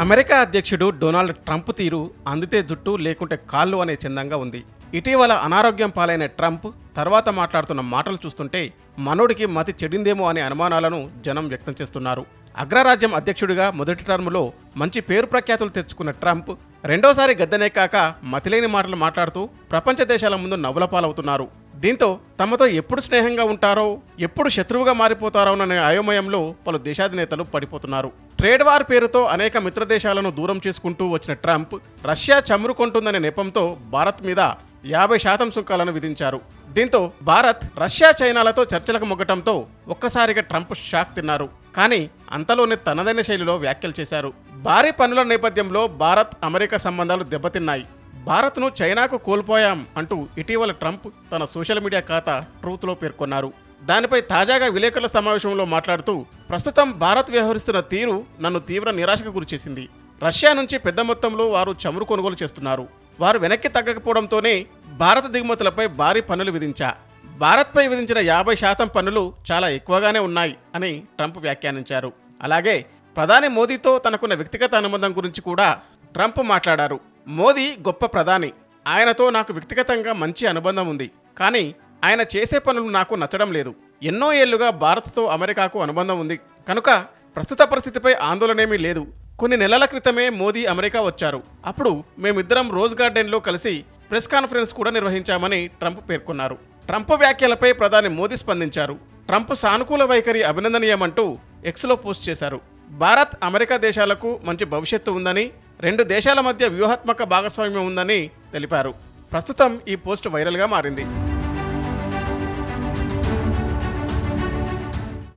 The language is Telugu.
అమెరికా అధ్యక్షుడు డొనాల్డ్ ట్రంప్ తీరు అందితే జుట్టు లేకుంటే కాళ్ళు అనే చందంగా ఉంది. ఇటీవల అనారోగ్యం పాలైన ట్రంప్ తర్వాత మాట్లాడుతున్న మాటలు చూస్తుంటే మనోడికి మతి చెడిందేమో అనే అనుమానాలను జనం వ్యక్తం చేస్తున్నారు. అగ్రరాజ్యం అధ్యక్షుడిగా మొదటి టర్ములో మంచి పేరు ప్రఖ్యాతులు తెచ్చుకున్న ట్రంప్ రెండోసారి గద్దెనే కాక మతిలేని మాటలు మాట్లాడుతూ ప్రపంచ దేశాల ముందు నవ్వుల పాలవుతున్నారు. దీంతో తమతో ఎప్పుడు స్నేహంగా ఉంటారో ఎప్పుడు శత్రువుగా మారిపోతారోననే అయోమయంలో పలు దేశాధినేతలు పడిపోతున్నారు. ట్రేడ్ వార్ పేరుతో అనేక మిత్ర దేశాలను దూరం చేసుకుంటూ వచ్చిన ట్రంప్ రష్యా చమురుకొంటుందనే నెపంతో భారత్ మీద యాభై శాతం సుంకాలను విధించారు. దీంతో భారత్ రష్యా చైనాలతో చర్చలకు మొగ్గటంతో ఒక్కసారిగా ట్రంప్ షాక్ తిన్నారు. కానీ అంతలోనే తనదైన శైలిలో వ్యాఖ్యలు చేశారు. భారీ పనుల నేపథ్యంలో భారత్ అమెరికా సంబంధాలు దెబ్బతిన్నాయి. భారత్ను చైనాకు కోల్పోయాం అంటూ ఇటీవల ట్రంప్ తన సోషల్ మీడియా ఖాతా ట్రూత్లో పేర్కొన్నారు. దానిపై తాజాగా విలేకరుల సమావేశంలో మాట్లాడుతూ ప్రస్తుతం భారత్ వ్యవహరిస్తున్న తీరు నన్ను తీవ్ర నిరాశకు గురిచేసింది. రష్యా నుంచి పెద్ద మొత్తంలో వారు చమురు కొనుగోలు చేస్తున్నారు. వారు వెనక్కి తగ్గకపోవడంతోనే భారత దిగుమతులపై భారీ పన్నులు విధించా. భారత్పై విధించిన యాభై శాతం పన్నులు చాలా ఎక్కువగానే ఉన్నాయి అని ట్రంప్ వ్యాఖ్యానించారు. అలాగే ప్రధాని మోదీతో తనకున్న వ్యక్తిగత అనుబంధం గురించి కూడా ట్రంప్ మాట్లాడారు. మోదీ గొప్ప ప్రధాని. ఆయనతో నాకు వ్యక్తిగతంగా మంచి అనుబంధం ఉంది. కానీ ఆయన చేసే పనులు నాకు నచ్చడం లేదు. ఎన్నో ఏళ్ళుగా భారత్తో అమెరికాకు అనుబంధం ఉంది. కనుక ప్రస్తుత పరిస్థితిపై ఆందోళనేమీ లేదు. కొన్ని నెలల క్రితమే మోదీ అమెరికా వచ్చారు. అప్పుడు మేమిద్దరం రోజ్ గార్డెన్లో కలిసి ప్రెస్ కాన్ఫరెన్స్ కూడా నిర్వహించామని ట్రంప్ పేర్కొన్నారు. ట్రంప్ వ్యాఖ్యలపై ప్రధాని మోదీ స్పందించారు. ట్రంప్ సానుకూల వైఖరి అభినందనీయమంటూ ఎక్స్లో పోస్ట్ చేశారు. భారత్ అమెరికా దేశాలకు మంచి భవిష్యత్తు ఉందని రెండు దేశాల మధ్య వ్యూహాత్మక భాగస్వామ్యం ఉందని తెలిపారు. ప్రస్తుతం ఈ పోస్ట్ వైరల్గా మారింది.